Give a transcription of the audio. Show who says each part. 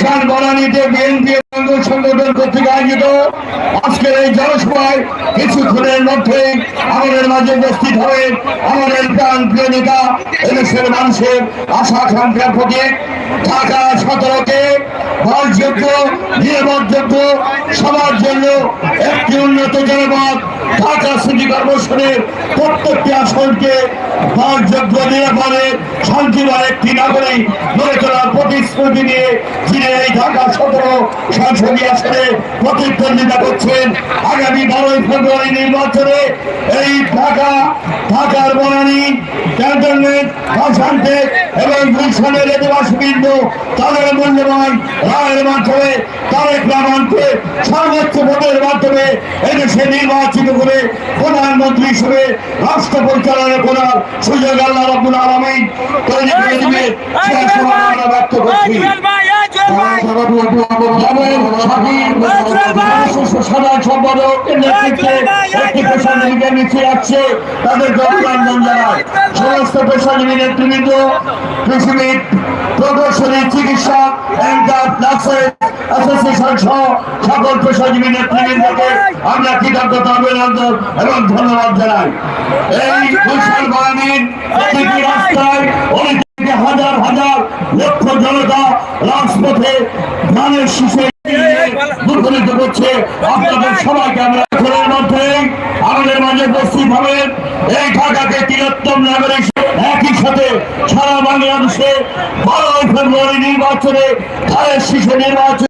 Speaker 1: Gulshan বনানীতে BNP সংগঠন কর্তৃক আয়োজিত। আজকের এই জনসভায় কিছুক্ষণের মধ্যে আমাদের মাঝে উপস্থিত হবেন আমাদের প্রাণ প্রিয় নেতা, এদেশের মানুষের আশা, আকাঙ্ক্ষার প্রতীক, ঢাকা সতেরোকে ভরযোগ্য নিরাপদযোগ্য, সবার জন্য একটি উন্নত জনপদ, ঢাকা সিটি কর্পোরেশনের প্রত্যেকটি আসনকে ভরযোগ্য নিরাপদে, শান্তিময় একটি নাগরিক গড়ে তোলার প্রতিশ্রুতি নিয়ে যিনি এই ঢাকা সতেরো সংসদীয় আসনে প্রতিদ্বন্দ্বিতা করছেন আগামী বারোই ফেব্রুয়ারি নির্বাচনে এই ঢাকা ঢাকার বনানী ক্যান্টনমেন্ট এবং গুলশানের তাদের মূল্যবান রায়ের মাধ্যমে তারেক রহমানকে সর্বোচ্চ ভোটের মাধ্যমে এদেশে নির্বাচিত করে প্রধানমন্ত্রী হিসেবে রাষ্ট্র পরিচালনা করার সুযোগ আল্লাহ রব্বুল আলমিন তৈরি করে দিবে সাধারণ সম্পাদক তাদেরকে অভিনন্দন জানায় সমস্ত পেশাজীবী নেতৃবৃন্দ কৃষিবিদ প্রকৌশলী চিকিৎসক অ্যাসোসিয়েশন সহ সকল পেশাজীবী নেতৃবৃন্দকে আমরা কৃতজ্ঞতা অভিনন্দন এবং ধন্যবাদ জানাই এই গুলশান বাহিনীর প্রতিটি রাস্তায় লক্ষ জনতা রাজপথে ধানের করছে আপনাদের সবাইকে আমরা ঘরের মধ্যে আমাদের মাঝে উপস্থিত হবেন এই ঢাকাকে তিলোত্তম নাগরিক একই সাথে সারা বাংলাদেশে বারোই ফেব্রুয়ারি নির্বাচনে ধানের শিশু নির্বাচন